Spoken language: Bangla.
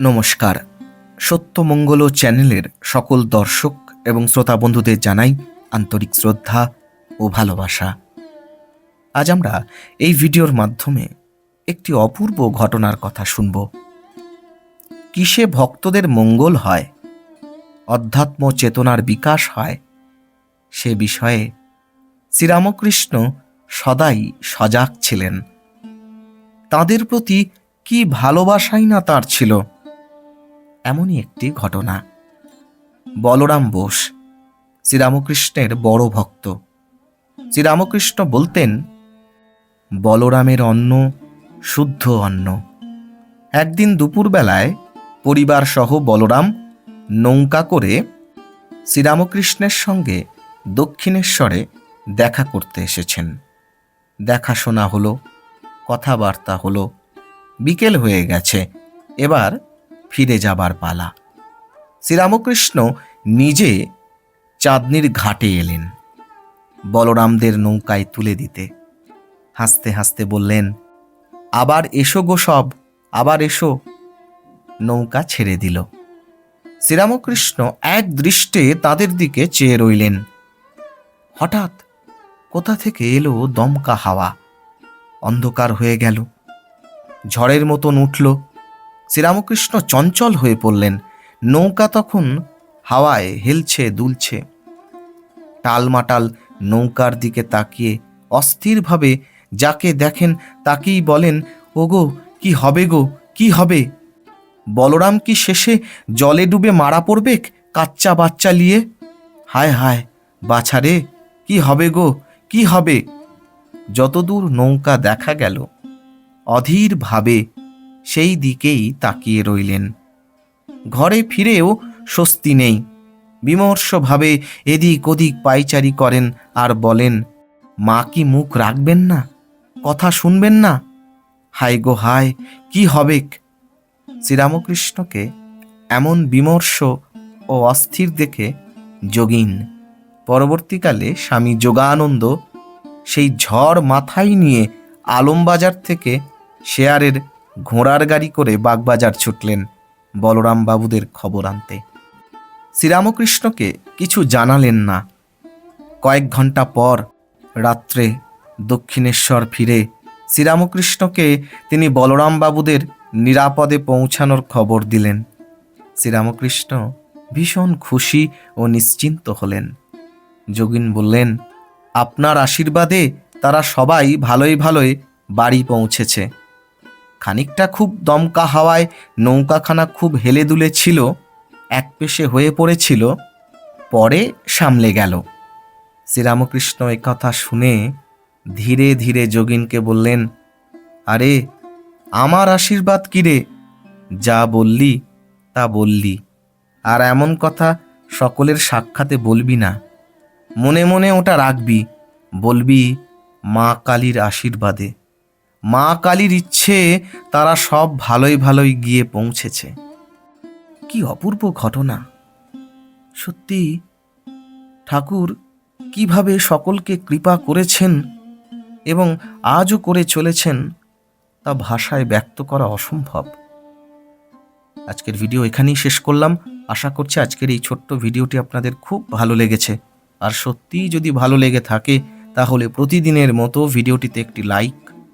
নমস্কার। সত্যমঙ্গল চ্যানেলের সকল দর্শক এবং শ্রোতা বন্ধুদের জানাই আন্তরিক শ্রদ্ধা ও ভালোবাসা। আজ আমরা এই ভিডিওর মাধ্যমে একটি অপূর্ব ঘটনার কথা শুনব। কিসে ভক্তদের মঙ্গল হয়, অধ্যাত্ম চেতনার বিকাশ হয়, সে বিষয়ে শ্রীরামকৃষ্ণ সদাই সজাগ ছিলেন। তাদের প্রতি কি ভালোবাসাই না তার ছিল? এমনই একটি ঘটনা। বলরাম বোস, শ্রীরামকৃষ্ণের বড় ভক্ত। শ্রীরামকৃষ্ণ বলতেন, বলরামের অন্ন শুদ্ধ অন্ন। একদিন দুপুরবেলায় পরিবার সহ বলরাম নৌকা করে শ্রীরামকৃষ্ণের সঙ্গে দক্ষিণেশ্বরে দেখা করতে এসেছেন। দেখাশোনা হলো, কথাবার্তা হলো, বিকেল হয়ে গেছে। এবার ফিরে যাবার পালা। শ্রীরামকৃষ্ণ নিজে চাঁদনির ঘাটে এলেন। বলরামদের নৌকায় তুলে দিতে। হাসতে হাসতে বললেন, আবার এসো গো সব, আবার এসো। নৌকা ছেড়ে দিল। শ্রীরামকৃষ্ণ এক দৃষ্টে তাদের দিকে চেয়ে রইলেন। হঠাৎ কোথা থেকে এলো দমকা হাওয়া। অন্ধকার হয়ে গেল। ঝড়ের মতন উঠল। শ্রীরামকৃষ্ণ চঞ্চল হয়ে পড়লেন। নৌকা তখন হাওয়ায় হেলছে, দুলছে। টালমাটাল নৌকার দিকে তাকিয়ে অস্থিরভাবে যাকে দেখেন তাকেই বলেন, ওগো, কি হবে গো? কি হবে? বলরাম কি শেষে জলে ডুবে মারা পড়বে কাচ্চা বাচ্চা নিয়ে? হায় হায় বাছারে কি হবে গো? কি হবে? যতদূর নৌকা দেখা গেল, অধীরভাবে সেই দিকেই তাকিয়ে রইলেন। ঘরে ফিরেও স্বস্তি নেই। বিমর্ষভাবে এদিক ওদিক পাইচারি করেন আর বলেন, মা কি মুখ রাখবেন না? কথা শুনবেন না? হায় গো হায়, কি হবেক শ্রীরামকৃষ্ণকে এমন বিমর্ষ ও অস্থির দেখে যোগিন, পরবর্তীকালে স্বামী যোগানন্দ সেই ঝড় মাথায় নিয়ে আলমবাজার থেকে শেয়ারের ঘোড়ার গাড়ি করে বাগবাজার ছুটলেন বলরাম বাবুদের খবর আনতে। শ্রীরামকৃষ্ণকে কিছু জানালেন না। কয়েক ঘণ্টা পর রাত্রে দক্ষিণেশ্বর ফিরে শ্রীরামকৃষ্ণকে তিনি বলরাম বাবুদের নিরাপদে পৌঁছানোর খবর দিলেন। শ্রীরামকৃষ্ণ ভীষণ খুশি ও নিশ্চিন্ত হলেন। যোগিন বললেন, আপনার আশীর্বাদে তারা সবাই ভালোই ভালোই বাড়ি পৌঁছেছে। খানিকটা খুব দমকা হাওয়ায় নৌকাখানা খুব হেলে দুলে ছিল এক পেশে হয়ে পড়েছিল, পরে সামলে গেল। শ্রীরামকৃষ্ণ কথা শুনে ধীরে ধীরে যোগিনকে বললেন, আরে, আমার আশীর্বাদ কিরে যা বললি, তা বললি। আর এমন কথা সকলের সাক্ষাতে বলবি না। মনে মনে ওটা রাখবি, বলবি, মা কালীর আশীর্বাদে। মা কালীর ইচ্ছে, তারা সব ভালোই ভালোই গিয়ে পৌঁছেছে। কি অপূর্ব ঘটনা। সত্যি, ঠাকুর কীভাবে সকলকে কৃপা করেছেন এবং আজও করে চলেছেন, তা ভাষায় ব্যক্ত করা অসম্ভব। আজকের ভিডিও এখানেই শেষ করলাম। আশা করছি আজকের এই ছোট্ট ভিডিওটি আপনাদের খুব ভালো লেগেছে। আর সত্যিই যদি ভালো লেগে থাকে, তাহলে প্রতিদিনের মতো ভিডিওটিতে একটি লাইক